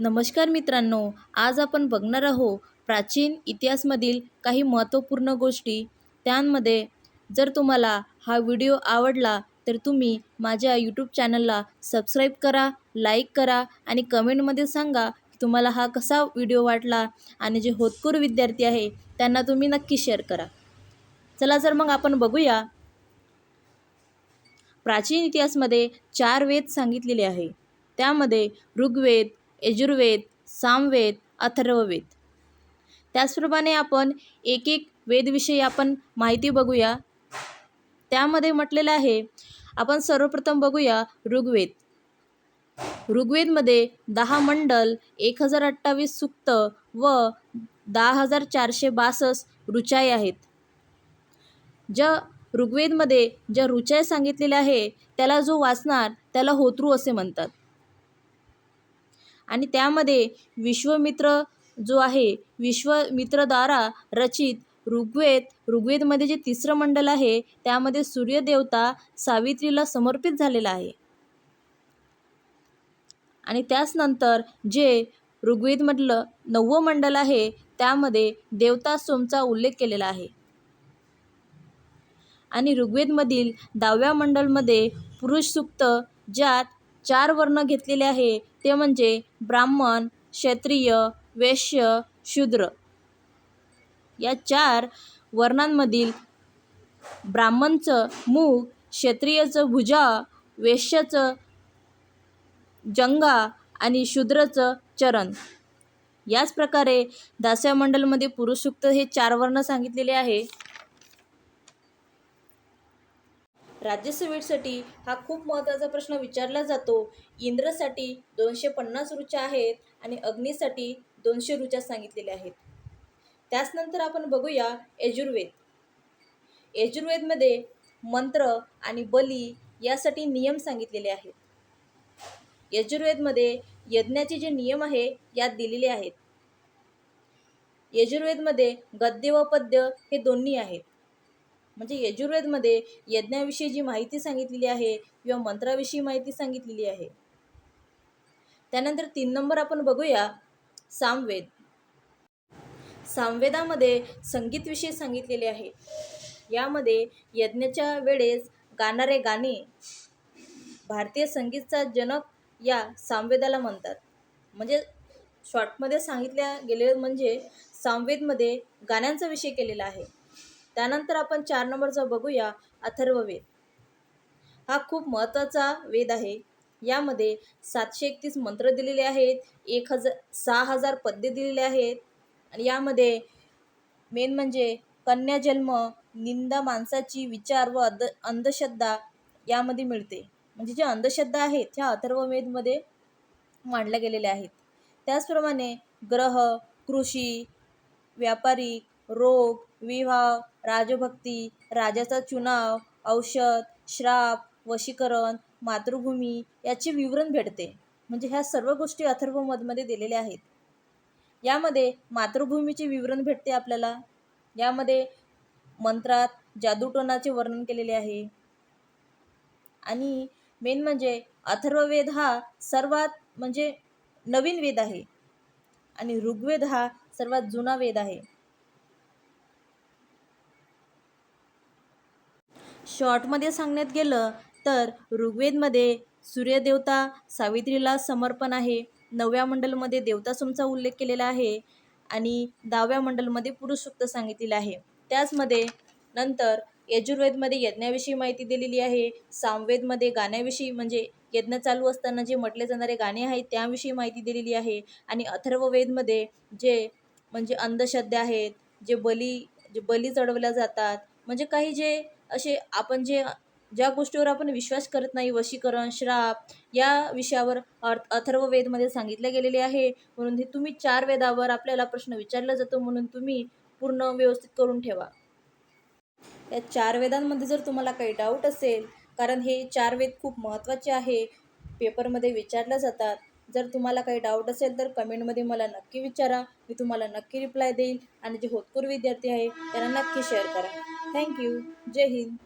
नमस्कार मित्रांनो आज आपण बघणार आहोत प्राचीन इतिहासमधील काही महत्त्वपूर्ण गोष्टी. त्यांमध्ये जर तुम्हाला हा व्हिडिओ आवडला तर तुम्ही माझ्या यूट्यूब चॅनलला सबस्क्राईब करा लाईक करा आणि कमेंटमध्ये सांगा की तुम्हाला हा कसा व्हिडिओ वाटला आणि जे होतकूर विद्यार्थी आहे त्यांना तुम्ही नक्की शेअर करा. चला तर मग आपण बघूया. प्राचीन इतिहासमध्ये चार वेद सांगितलेले आहे. त्यामध्ये ऋग्वेद यजुर्वेद सामवेद अथर्ववेद. त्याचप्रमाणे आपण एक एक वेदविषयी आपण माहिती बघूया. त्यामध्ये म्हटलेलं आहे आपण सर्वप्रथम बघूया ऋग्वेद. ऋग्वेदमध्ये दहा मंडल एक हजार अठ्ठावीस सुक्त व दहा हजार चारशे बासष्ट रुचाई आहेत. ज्या ऋग्वेदमध्ये ज्या रुचाई सांगितलेल्या आहे त्याला जो वाचणार त्याला होत्रू असे म्हणतात. आणि त्यामध्ये विश्वमित्र जो आहे विश्वमित्रद्वारा रचित ऋग्वेद ऋग्वेदमध्ये जे तिसरं मंडल आहे त्यामध्ये सूर्यदेवता सावित्रीला समर्पित झालेला आहे. आणि त्याच नंतर जे ऋग्वेदमधलं नववं मंडल आहे त्यामध्ये देवता सोमचा उल्लेख केलेला आहे. आणि ऋग्वेदमधील दहाव्या मंडलमध्ये पुरुष सूक्त ज्यात चार वर्ण घेतलेले आहे ते म्हणजे ब्राह्मण क्षत्रिय वैश्य शूद्र. या चार वर्णांमधील ब्राह्मणचं मूग क्षत्रियचं भुजा वैश्याचं जंगा आणि शूद्राचं चरण. याच प्रकारे दास्यमंडलमध्ये मंडलमध्ये पुरुष हे चार वर्ण सांगितलेले आहे. राज्यसभेसाठी हा खूप महत्त्वाचा प्रश्न विचारला जातो. इंद्रसाठी दोनशे पन्नास रुचा आहेत आणि अग्नीसाठी दोनशे रुचा सांगितलेल्या आहेत. त्याचनंतर आपण बघूया यजुर्वेद. यजुर्वेदमध्ये मंत्र आणि बली यासाठी नियम सांगितलेले आहेत. यजुर्वेदमध्ये यज्ञाचे जे नियम आहे यात दिलेले आहेत. यजुर्वेदमध्ये गद्य व पद्य हे दोन्ही आहेत. म्हणजे यजुर्वेदमध्ये यज्ञाविषयी जी माहिती सांगितलेली आहे किंवा मंत्राविषयी माहिती सांगितलेली आहे. त्यानंतर तीन नंबर आपण बघूया सामवेद. सामवेदामध्ये संगीतविषयी सांगितलेले आहे. यामध्ये यज्ञाच्या वेळेस गाणारे गाणे भारतीय संगीतचा जनक या सामवेदाला म्हणतात. म्हणजे शॉर्टमध्ये सांगितल्या गेले म्हणजे सामवेदमध्ये गाण्यांचा विषय केलेला आहे. त्यानंतर आपण चार नंबरचा बघूया अथर्ववेद हा खूप महत्त्वाचा वेद आहे. यामध्ये सातशे एकतीस मंत्र दिलेले आहेत एक हजार सहा हजार पद्य दिलेले आहेत आणि यामध्ये मेन म्हणजे कन्या जन्म निंदा माणसाची विचार व अंध अंधश्रद्धा यामध्ये मिळते. म्हणजे जे अंधश्रद्धा आहेत ह्या अथर्ववेदमध्ये मांडल्या गेलेल्या आहेत. त्याचप्रमाणे ग्रह कृषी व्यापारी रोग विवाह राजभक्ती राजाचा चुनाव औषध श्राप वशीकरण मातृभूमी याचे विवरण भेटते. म्हणजे ह्या सर्व गोष्टी अथर्व मधमध्ये दिलेल्या आहेत. यामध्ये मातृभूमीचे विवरण भेटते आपल्याला. यामध्ये मंत्रात जादूटोनाचे वर्णन केलेले आहे. आणि मेन म्हणजे अथर्ववेद हा सर्वात म्हणजे नवीन वेद आहे. आणि ऋग्वेद हा सर्वात जुना वेद आहे. शॉर्टमध्ये सांगण्यात गेलं तर ऋग्वेदमध्ये सूर्यदेवता सावित्रीला समर्पण आहे. नवव्या मंडलमध्ये देवता सोमचा उल्लेख केलेला आहे आणि दहाव्या मंडलमध्ये पुरुषसूक्त सांगितलेलं आहे. त्याचमध्ये नंतर यजुर्वेदमध्ये यज्ञाविषयी माहिती दिलेली आहे. सामवेदमध्ये गाण्याविषयी म्हणजे यज्ञ चालू असताना जे म्हटले जाणारे गाणे आहेत त्याविषयी माहिती दिलेली आहे आणि अथर्ववेदमध्ये जे म्हणजे अंधश्रद्धा आहेत जे बली जे बली चढवल्या जातात म्हणजे काही जे असे आपण जे ज्या गोष्टीवर आपण विश्वास करत नाही वशीकरण श्राप या विषयावर अर्थ अथर्ववेदमध्ये सांगितले गेलेले आहे. म्हणून हे तुम्ही चार वेदावर आपल्याला प्रश्न विचारला जातो म्हणून तुम्ही पूर्ण व्यवस्थित करून ठेवा. या चार वेदांमध्ये जर तुम्हाला काही डाऊट असेल कारण हे चार वेद खूप महत्त्वाचे आहे पेपरमध्ये विचारल्या जातात. जर तुम्हाला काही डाऊट असेल तर कमेंटमध्ये मला नक्की विचारा. मी तुम्हाला नक्की रिप्लाय देईल. आणि जे होतकूर विद्यार्थी आहे त्यांना नक्की शेअर करा. थँक्यू जय हिंद